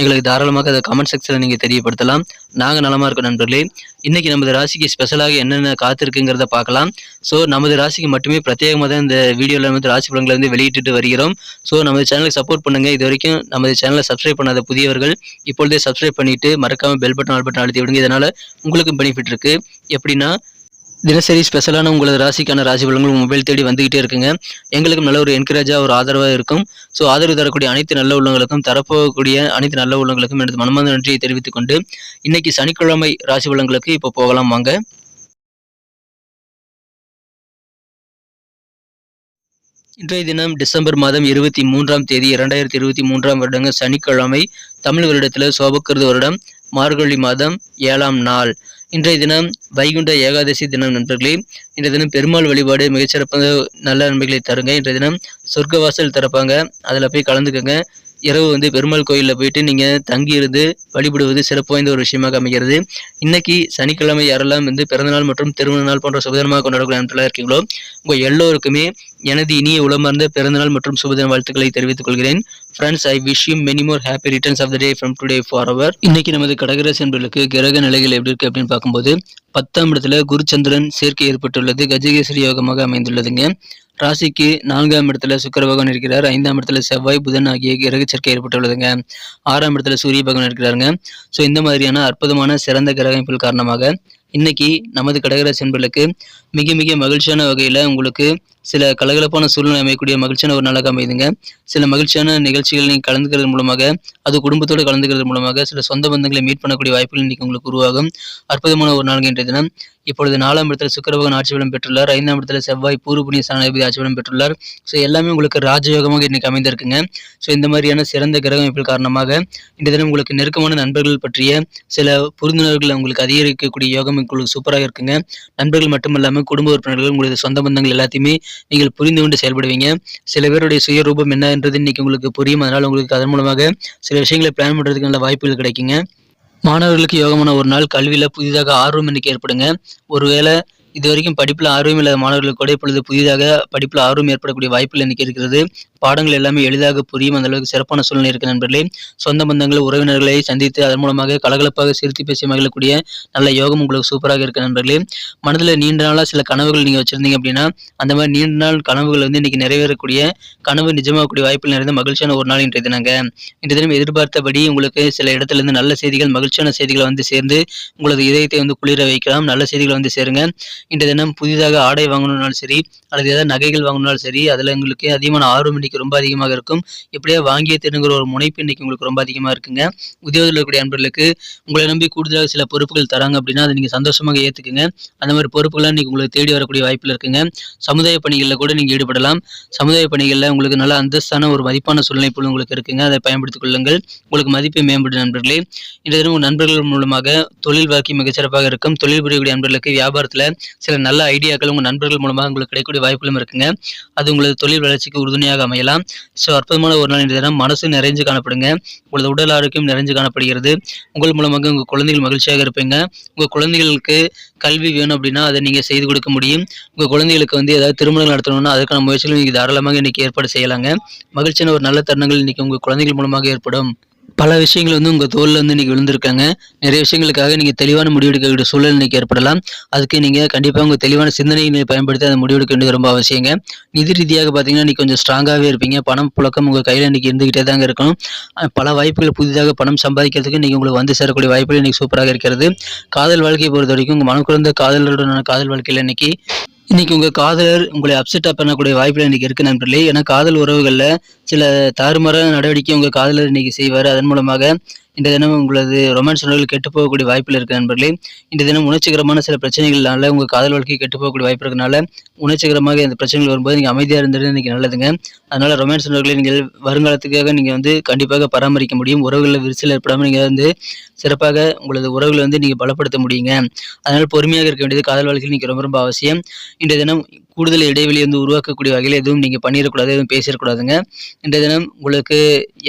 எங்களுக்கு தாராளமாக அதை கமெண்ட் செக்ஷனில் நீங்கள் தெரியப்படுத்தலாம். நாங்கள் நலமாக இருக்கோம் நண்பர்களே. இன்றைக்கி நமது ராசிக்கு ஸ்பெஷலாக என்னென்ன காத்திருக்குங்கிறத பார்க்கலாம். ஸோ நமது ராசிக்கு மட்டுமே பிரத்யேகமாக தான் இந்த வீடியோவில் வந்து ராசி பலன்களை வந்து வெளியிட்டு வருகிறோம். ஸோ நமது சேனலுக்கு சப்போர்ட் பண்ணுங்கள் இது வரைக்கும் நமது சேனலை சப்ஸ்கிரைப் பண்ணாத புதியவர்கள் இப்பொழுதே சப்ஸ்கிரைப் பண்ணிட்டு மறக்காமல் பெல் பட்டன் ஆல் பட்டன் அழுத்தி விடுங்க. இதனால் உங்களுக்கும் பெனிஃபிட் இருக்குது எப்படின்னா தினசரி ஸ்பெஷலான உங்களது ராசிக்கான ராசி பலன்கள் மொபைல் தேடி வந்துகிட்டே இருக்குங்க. எங்களுக்கும் நல்ல ஒரு என்கரேஜாக ஒரு ஆதரவாக இருக்கும். ஸோ ஆதரவு தரக்கூடிய அனைத்து நல்ல உள்ளங்களுக்கும் தரப்போகக்கூடிய அனைத்து நல்ல உள்ளங்களுக்கும் எனது மனமார்ந்த நன்றியை தெரிவித்துக் கொண்டு இன்னைக்கு சனிக்கிழமை ராசி பலன்களுக்கு இப்போ போகலாம் வாங்க. இன்றைய தினம் டிசம்பர் மாதம் இருபத்தி மூன்றாம் தேதி இரண்டாயிரத்தி இருபத்தி மூன்றாம் வருடங்க சனிக்கிழமை தமிழ் வருடத்தில் சோபக்கிருது வருடம் மார்கழி மாதம் ஏழாம் நாள். இன்றைய தினம் வைகுண்ட ஏகாதசி தினம் நண்பர்களே இன்றைய தினம் பெருமாள் வழிபாடு மிகச்சிறப்பாக நல்ல நன்மைகளை தருங்க. இன்றைய தினம் சொர்க்கவாசல் திறப்பாங்க. அதில் போய் கலந்துக்கோங்க. இரவு வந்து பெருமாள் கோயிலில் போயிட்டு நீங்கள் தங்கியிருந்து வழிபடுவது சிறப்பு வாய்ந்த ஒரு விஷயமாக அமைகிறது. இன்னைக்கு சனிக்கிழமை யாரெல்லாம் வந்து பிறந்தநாள் மற்றும் திருமண நாள் போன்ற சுபதினமாக கொண்டாடக்கூடிய நண்பர்களாக இருக்கீங்களோ உங்கள் எல்லோருக்குமே எனது இனிய உளமார்ந்த பிறந்தநாள் மற்றும் சுபதின வாழ்த்துக்களை தெரிவித்துக் கொள்கிறேன். Friends I wish you many more happy returns of the day from today for our இன்னைக்கு நமது கடகராசி என்பர்களுக்கு கிரக நிலைகள் எப்படி இருக்கு அப்படின்னு பார்க்கும்போது பத்தாம் இடத்துல குருச்சந்திரன் சேர்க்கை ஏற்பட்டுள்ளது. கஜகேசரி யோகமாக அமைந்துள்ளதுங்க. ராசிக்கு நான்காம் இடத்துல சுக்கர பகவான் இருக்கிறார். ஐந்தாம் இடத்துல செவ்வாய் புதன் ஆகிய கிரக சேர்க்கை ஏற்பட்டுள்ளதுங்க. ஆறாம் இடத்துல சூரிய பகவான் இருக்கிறாருங்க. ஸோ இந்த மாதிரியான அற்புதமான சிறந்த கிரக அமைப்புகள் காரணமாக இன்னைக்கு நமது கடகராசி என்பர்களுக்கு மிக மிக மகிழ்ச்சியான வகையில் உங்களுக்கு சில கலகலப்பான சூழ்நிலை அமையக்கூடிய மகிழ்ச்சியான ஒரு நாளாக அமைதுங்க சில மகிழ்ச்சியான நிகழ்ச்சிகள் நீங்கள் கலந்துக்கிறது மூலமாக அது குடும்பத்தோடு கலந்துக்கிறது மூலமாக சில சொந்த பந்தங்களை மீட் பண்ணக்கூடிய வாய்ப்புகள் இன்றைக்கி உங்களுக்கு உருவாகும். அற்புதமான ஒரு நாள் இன்றைய தினம். இப்பொழுது நாலாம் இடத்துல சுக்கரபகன் ஆட்சிபலம் பெற்றுள்ளார். ஐந்தாம் இடத்துல செவ்வாய் பூர்வபுணிய புண்ணிய ஆட்சிபலம் பெற்றுள்ளார். ஸோ எல்லாமே உங்களுக்கு ராஜயோகமாக இன்னைக்கு அமைந்திருக்குங்க. ஸோ இந்த மாதிரியான சிறந்த கிரக அமைப்புகள் காரணமாக இந்த தினம் உங்களுக்கு நெருக்கமான நண்பர்கள் பற்றிய சில புரிந்துணர்வுகள் உங்களுக்கு அதிகரிக்கக்கூடிய யோகம் உங்களுக்கு சூப்பராக இருக்குங்க. நண்பர்கள் மட்டுமல்லாமல் குடும்ப உறுப்பினர்கள் உங்களது சொந்த பந்தங்கள் எல்லாத்தையுமே நீங்கள் புரிந்து கொண்டு செயல்படுவீங்க. சில பேருடைய சுயரூபம் என்னன்றது இன்னைக்கு உங்களுக்கு புரியும். அதனால் உங்களுக்கு அதன் மூலமாக சில விஷயங்களை பிளான் பண்ணுறதுக்கு நல்ல வாய்ப்புகள் கிடைக்குங்க. மாணவர்களுக்கு யோகமான ஒரு நாள் கல்வியில் புதிதாக ஆர்வம் இன்னைக்கு ஏற்படுங்க. ஒருவேளை இது வரைக்கும் படிப்பில் ஆர்வம் இல்லாத மாணவர்களுக்கு கூட இப்பொழுது புதிதாக படிப்பில் ஆர்வம் ஏற்படக்கூடிய வாய்ப்புகள் இன்னைக்கு இருக்கிறது. பாடங்கள் எல்லாமே எளிதாக புரியும். அந்த அளவுக்கு சிறப்பான சூழ்நிலை இருக்கு நண்பர்களே. சொந்த பந்தங்கள் உறவினர்களை சந்தித்து அதன் மூலமாக கலகலப்பாக சிரித்து பேசி மகிழக்கூடிய நல்ல யோகம் உங்களுக்கு சூப்பராக இருக்கு நண்பர்களே. மனதில் நீண்ட நாளாக சில கனவுகள் நீங்கள் வச்சிருந்தீங்க அப்படின்னா அந்த மாதிரி நீண்ட நாள் கனவுகள் வந்து இன்னைக்கு நிறைவேறக்கூடிய கனவு நிஜமாகக்கூடிய வாய்ப்பில் நிறைந்த மகிழ்ச்சியான ஒரு நாள் இன்றைய தினங்க. இன்றைய தினம் எதிர்பார்த்தபடி உங்களுக்கு சில இடத்துல இருந்து நல்ல செய்திகள் மகிழ்ச்சியான செய்திகளை வந்து சேர்ந்து உங்களது இதயத்தை வந்து குளிர வைக்கலாம். நல்ல செய்திகளை வந்து சேருங்க. இன்றைய தினம் புதிதாக ஆடை வாங்கணும்னாலும் சரி அல்லது ஏதாவது நகைகள் வாங்கணும்னாலும் சரி அதில் உங்களுக்கு அதிகமான ஆர்வம் இன்னைக்கு ரொம்ப அதிகமாக இருக்கும். இப்படியே வாங்கிய திருங்கிற ஒரு முனைப்பு இன்னைக்கு உங்களுக்கு ரொம்ப அதிகமாக இருக்குங்க. உத்தியோகத்தில் இருக்கக்கூடிய அன்பர்களுக்கு உங்களை நம்பி கூடுதலாக சில பொறுப்புகள் தராங்க அப்படின்னா அதை நீங்கள் சந்தோஷமாக ஏற்றுக்குங்க அந்த மாதிரி பொறுப்புகள்லாம் இன்னைக்கு உங்களுக்கு தேடி வரக்கூடிய வாய்ப்பில் இருக்குங்க. சமுதாய பணிகளில் கூட நீங்கள் ஈடுபடலாம். சமுதாய பணிகளில் உங்களுக்கு நல்ல அந்தஸ்தான ஒரு மதிப்பான சூழ்நிலை உங்களுக்கு இருக்குங்க. அதை பயன்படுத்திக் கொள்ளுங்கள். உங்களுக்கு மதிப்பை மேம்படும் நண்பர்களே. இந்த தினம் உங்கள் நண்பர்கள் மூலமாக தொழில் வாழ்க்கை மிகச்சிறப்பாக இருக்கும். தொழில் புரியக்கூடிய நண்பர்களுக்கு வியாபாரத்தில் சில நல்ல ஐடியாக்கள் உங்கள் நண்பர்கள் மூலமாக உங்களுக்கு கிடைக்கக்கூடிய வாய்ப்புகளும் இருக்குங்க. அது உங்களது தொழில் வளர்ச்சிக்கு உறுதுணையாக அமையலாம் ஸோ அற்புதமான ஒரு நாள் இன்றைய தினம். மனசு நிறைஞ்சு காணப்படுங்க. உங்களது உடல் ஆரோக்கியம் நிறைஞ்சு காணப்படுகிறது. உங்கள் மூலமாக உங்கள் குழந்தைகள் மகிழ்ச்சியாக இருப்பீங்க. உங்கள் குழந்தைகளுக்கு கல்வி வேணும் அப்படின்னா அதை நீங்கள் செய்து கொடுக்க முடியும். உங்கள் குழந்தைகளுக்கு வந்து ஏதாவது திருமணங்கள் நடத்தணும்னா அதுக்கான முயற்சிகளும் நீங்கள் தாராளமாக இன்றைக்கி ஏற்பாடு செய்யலாங்க. மகிழ்ச்சியான ஒரு நல்ல தருணங்கள் இன்றைக்கி உங்கள் குழந்தைகள் மூலமாக ஏற்படும். பல விஷயங்கள் வந்து உங்கள் தோளில் வந்து இன்றைக்கி விழுந்திருக்காங்க. நிறைய விஷயங்களுக்காக நீங்கள் தெளிவான முடிவெடுக்கக்கூடிய சூழல் இன்றைக்கி ஏற்படலாம். அதுக்கு நீங்கள் கண்டிப்பாக உங்கள் தெளிவான சிந்தனையை பயன்படுத்தி அதை முடிவெடுக்க வேண்டியது ரொம்ப அவசியங்க. நிதி ரீதியாக பார்த்தீங்கன்னா இன்றைக்கி கொஞ்சம் ஸ்ட்ராங்காகவே இருப்பீங்க. பணம் புழக்கம் உங்கள் கையில் இன்றைக்கி இருந்துக்கிட்டே தாங்க இருக்கணும். பல வாய்ப்புகள் புதிதாக பணம் சம்பாதிக்கிறதுக்கு இன்றைக்கி உங்களுக்கு வந்து சேரக்கூடிய வாய்ப்புகள் இன்றைக்கி சூப்பராக இருக்கிறது. காதல் வாழ்க்கையை பொறுத்த வரைக்கும் உங்கள் மனக்குழந்த காதலருடனான காதல் வாழ்க்கையில் இன்றைக்கி இன்னைக்கு உங்கள் காதலர் உங்களை அப்செட்டாக பண்ணக்கூடிய வாய்ப்புகள் இன்றைக்கி இருக்கு நண்பர்களே. ஏன்னா காதல் உறவுகளில் சில தாறுமாறான நடவடிக்கை உங்கள் காதலர் இன்னைக்கு செய்வார். அதன் மூலமாக இந்த தினம் உங்களது ரொமான்ஸ் உணர்வுகள் கெட்டு போகக்கூடிய வாய்ப்பில் இருக்க நண்பர்களே இந்த தினம் உணர்ச்சிகரமான சில பிரச்சனைகள்னால உங்கள் காதல் வாழ்க்கை கெட்டு போகக்கூடிய வாய்ப்பு இருக்கனால உணர்ச்சிகரமாக இந்த பிரச்சனைகள் வரும்போது நீங்கள் அமைதியாக இருந்தது இன்றைக்கி நல்லதுங்க. அதனால் ரொமான்ஸ் உணர்வுகளை நீங்கள் வருங்காலத்துக்காக நீங்கள் வந்து கண்டிப்பாக பராமரிக்க முடியும். உறவுகளில் விரிசல் ஏற்படாமல் நீங்கள் வந்து சிறப்பாக உங்களது உறவுகளை வந்து நீங்கள் பலப்படுத்த முடியுங்க. அதனால் பொறுமையாக இருக்க வேண்டியது காதல் வாழ்க்கையில் நீங்கள் ரொம்ப ரொம்ப அவசியம். இன்றைய தினம் கூடுதல் இடைவெளி வந்து உருவாக்கக்கூடிய வகையில் எதுவும் நீங்கள் பண்ணிடக்கூடாது எதுவும் பேசிடக்கூடாதுங்க. இன்றைய தினம் உங்களுக்கு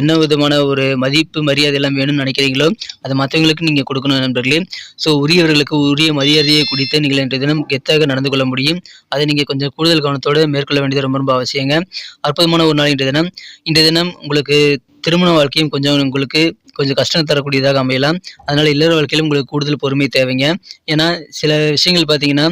என்ன விதமான ஒரு மதிப்பு மரியாதை எல்லாம் வேணும்னு நினைக்கிறீங்களோ அது மற்றவங்களுக்கு நீங்கள் கொடுக்கணும் நண்பர்களே. ஸோ உரியவர்களுக்கு உரிய மரியாதையை குடித்து நீங்கள் இன்றைய தினம் கெத்தாக நடந்து கொள்ள முடியும். அதை நீங்கள் கொஞ்சம் கூடுதல் கவனத்தோடு மேற்கொள்ள வேண்டியது ரொம்ப ரொம்ப அவசியங்க. அற்புதமான ஒரு நாள் இன்றைய தினம். இன்றைய தினம் உங்களுக்கு திருமண வாழ்க்கையும் கொஞ்சம் உங்களுக்கு கொஞ்சம் கஷ்டம் தரக்கூடியதாக அமையலாம். அதனால் இல்லற வாழ்க்கையிலும் உங்களுக்கு கூடுதல் பொறுமை தேவைங்க. ஏன்னா சில விஷயங்கள் பார்த்தீங்கன்னா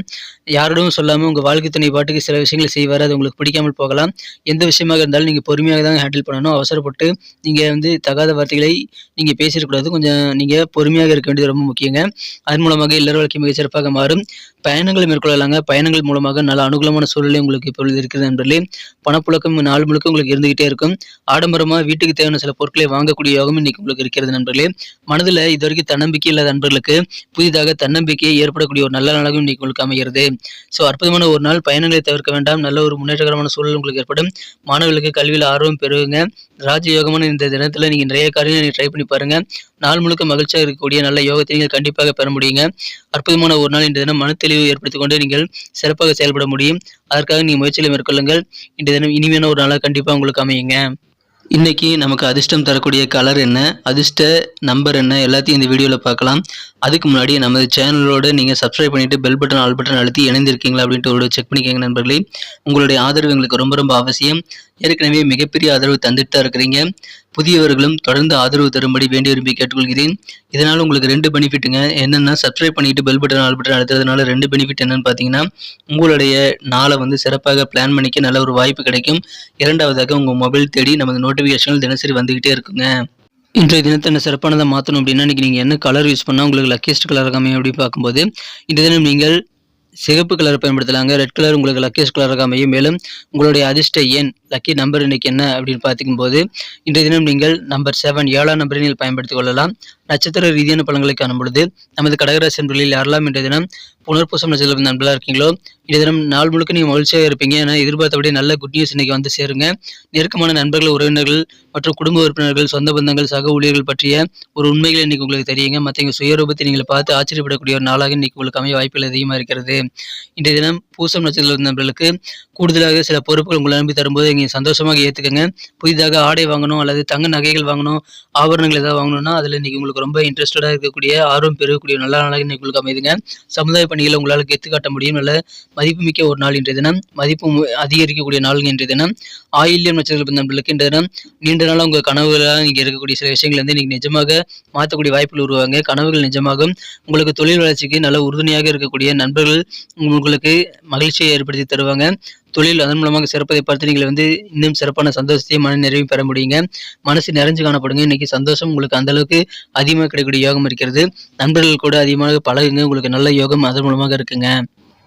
யாரோடும் சொல்லாமல் உங்கள் வாழ்க்கை துணை பாட்டுக்கு சில விஷயங்கள் செய்வார் அது உங்களுக்கு பிடிக்காமல் போகலாம். எந்த விஷயமாக இருந்தாலும் நீங்கள் பொறுமையாக தான் ஹேண்டில் பண்ணணும். அவசரப்பட்டு நீங்கள் வந்து தகாத வார்த்தைகளை நீங்கள் பேசிடக்கூடாது. கொஞ்சம் நீங்கள் பொறுமையாக இருக்க வேண்டியது ரொம்ப முக்கியங்க. அதன் மூலமாக இல்லற வாழ்க்கை மிகச்சிறப்பாக மாறும். பயணங்களை மேற்கொள்ளலாங்க. பயணங்கள் மூலமாக நல்ல அனுகூலமான சூழ்நிலை உங்களுக்கு இப்பொழுது இருக்கிறது நண்பர்களே. பணப்புழக்கம் நாள் முழுக்க உங்களுக்கு இருந்துகிட்டே இருக்கும். ஆடம்பரமாக வீட்டுக்கு தேவையான சில பொருட்களை வாங்கக்கூடிய யோகம் இன்னைக்கு உங்களுக்கு இருக்கிறது நண்பர்களே. மனதில் இது வரைக்கும் தன்னம்பிக்கை இல்லாத நண்பர்களுக்கு புதிதாக தன்னம்பிக்கையை ஏற்படக்கூடிய ஒரு நல்ல நாளாகவும் இன்னைக்கு உங்களுக்கு அமைகிறது. ஸோ அற்புதமான ஒரு நாள். பயணங்களை தவிர்க்க வேண்டாம். நல்ல ஒரு முன்னேற்றகரமான சூழல் உங்களுக்கு ஏற்படும். மாணவர்களுக்கு கல்வியில் ஆர்வம் பெறுவீங்க. ராஜயோகமான இந்த தினத்தில் நீங்கள் நிறைய காரியங்களை ட்ரை பண்ணி பாருங்கள் நாள் முழுக்க மகிழ்ச்சியாக இருக்கக்கூடிய நல்ல யோகத்தை நீங்கள் கண்டிப்பாக பெற முடியுங்க. அற்புதமான ஒரு நாள் இந்த தினம் மன தெளிவு ஏற்படுத்திக் கொண்டு நீங்கள் சிறப்பாக செயல்பட முடியும். அதற்காக நீங்கள் முயற்சிகளை மேற்கொள்ளுங்கள். இந்த தினம் இனிமையான ஒரு நாளாக கண்டிப்பாக உங்களுக்கு அமையுங்க. இன்னைக்கு நமக்கு அதிர்ஷ்டம் தரக்கூடிய கலர் என்ன? அதிர்ஷ்ட நம்பர் என்ன? எல்லாத்தையும் இந்த வீடியோவில் பார்க்கலாம். அதுக்கு முன்னாடி நமது சேனலோடு நீங்கள் சப்ஸ்கிரைப் பண்ணிவிட்டு பெல் பட்டன் ஆல் பட்டன் அழுத்தி இணைந்திருக்கீங்களா அப்படின்ட்டு ஒரு செக் பண்ணிக்கோங்க நண்பர்களே. உங்களுடைய ஆதரவு எங்களுக்கு ரொம்ப ரொம்ப அவசியம். ஏற்கனவே மிகப்பெரிய ஆதரவு தந்துட்டு தான் இருக்கிறீங்க. புதியவர்களும் தொடர்ந்து ஆதரவு தரும்படி வேண்டி விரும்பி கேட்டுக்கொள்கிறேன். இதனால் உங்களுக்கு ரெண்டு பெனிஃபிட்டுங்க. என்னென்னா சப்ஸ்கிரைப் பண்ணிட்டு பெல் பட்டன் ஆல் பட்டன் அழுத்துறதுனால ரெண்டு பெனிஃபிட் என்னன்னு பார்த்தீங்கன்னா உங்களுடைய நாளை வந்து சிறப்பாக பிளான் பண்ணிக்க நல்ல ஒரு வாய்ப்பு கிடைக்கும். இரண்டாவதாக உங்கள் மொபைல் தேடி நமது நோட்டிஃபிகேஷன்கள் தினசரி வந்துக்கிட்டே இருக்குங்க. இன்றைய தினத்தை என்ன சிறப்பானதை மாற்றணும் அப்படின்னா இன்றைக்கி நீங்கள் என்ன கலர் யூஸ் பண்ணால் உங்களுக்கு லக்கியஸ்ட் கலர் அமையும் அப்படின்னு பார்க்கும்போது இந்த தினம் நீங்கள் சிகப்பு கலர் பயன்படுத்தலாங்க. ரெட் கலர் உங்களுக்கு லக்கியஸ்ட் கலராக அமையும். மேலும் உங்களுடைய அதிர்ஷ்ட எண் லக்கி நம்பர் இன்னைக்கு என்ன அப்படின்னு பார்த்துக்கும்போது இன்றைய தினம் நீங்கள் நம்பர் செவன் ஏழாம் நம்பரை நீங்கள் பயன்படுத்திக் கொள்ளலாம். நட்சத்திர ரீதியான பலன்களை காணும் பொழுது நமது கடகராசி நண்பர்களில் யாரெல்லாம் இன்றைய தினம் புனர்பூசம் நட்சத்திரம் நண்பர்களாக இருக்கீங்களோ இன்றைய தினம் நாள் முழுக்க நீங்கள் மகிழ்ச்சியாக இருப்பீங்க. ஏன்னா எதிர்பார்த்தபடி நல்ல குட் நியூஸ் இன்னைக்கு வந்து சேருங்க. நெருக்கமான நண்பர்கள் உறவினர்கள் மற்றும் குடும்ப உறுப்பினர்கள் சொந்த பந்தங்கள் சக ஊழியர்கள் பற்றிய ஒரு உண்மைகள் இன்னைக்கு உங்களுக்கு தெரியுங்க. மற்றவங்க சுயரூபத்தை நீங்கள் பார்த்து ஆச்சரியப்படக்கூடிய ஒரு நாளாக இன்னைக்கு உங்களுக்கு அமைய வாய்ப்புகள் அதிகமாக இருக்கிறது. இன்றைய தினம் பூசம் நட்சத்திரம் நண்பர்களுக்கு கூடுதலாக சில பொறுப்புகள் உங்களை நம்பி தரும்போது நீங்கள் சந்தோஷமாக ஏற்றுக்கங்க புதிதாக ஆடை வாங்கணும் அல்லது தங்க நகைகள் வாங்கணும் ஆபரணங்கள் ஏதாவது வாங்கணும்னா அதில் இன்னைக்கு உங்களுக்கு ரொம்ப இன்ட்ரெஸ்டடாக இருக்கக்கூடிய ஆர்வம் பெறக்கூடிய நல்ல நாளாக இன்னைக்கு உங்களுக்கு அமைதுங்க சமுதாய பணிகளை உங்களால் கெத்து காட்ட முடியும் நல்ல மதிப்புமிக்க ஒரு நாள் இன்றைய தினம். மதிப்பு அதிகரிக்கக்கூடிய நாள் இன்றைய தினம். ஆயில்யம் நட்சத்திர நண்பர்களுக்கு இன்றைய தினம் நீண்ட நாளாக உங்கள் கனவுகளாக நீங்கள் இருக்கக்கூடிய சில விஷயங்கள் வந்து இன்னைக்கு நிஜமாக மாற்றக்கூடிய வாய்ப்புகள் உருவாங்க கனவுகள் நிஜமாகும். உங்களுக்கு தொழில் வளர்ச்சிக்கு நல்ல உறுதுணையாக இருக்கக்கூடிய நண்பர்கள் உங்களுக்கு மகிழ்ச்சியை ஏற்படுத்தி தருவாங்க. தொழில் அதன் மூலமாக சிறப்பதை பார்த்து நீங்கள் வந்து இன்னும் சிறப்பான சந்தோஷத்தையும் மன நிறைவையும் பெற முடியுங்க. மனசு நிறைஞ்சு காணப்படுங்க. இன்னைக்கு சந்தோஷம் உங்களுக்கு அந்த அளவுக்கு அதிகமாக கிடைக்கக்கூடிய யோகம் இருக்கிறது. நண்பர்கள் கூட அதிகமாக பழகுங்க. உங்களுக்கு நல்ல யோகம் அதன் மூலமாக இருக்குங்க.